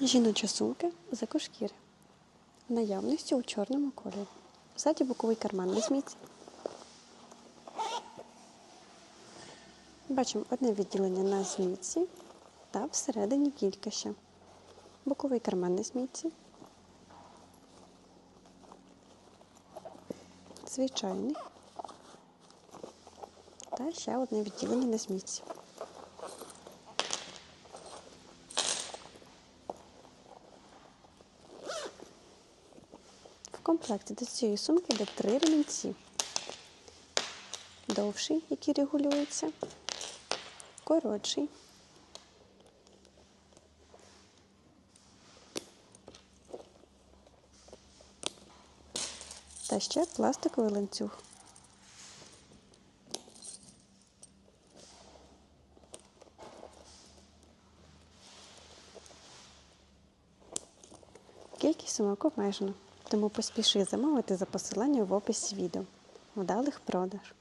Жіночі сумки з екошкіри. В наявності у чорному кольорі. Ззаді боковий карман візьміть. Бачимо одне відділення на змітці та всередині кілька ще. Боковий карман на змітці. Звичайний. Та ще одне відділення на змітці. Комплекті до цієї сумки йде три ремінці. Довший, який регулюється, коротший. Та ще пластиковий ланцюг. Кількість сумок обмежена, тому поспіши замовити за посиланням в описі відео. Вдалих продаж!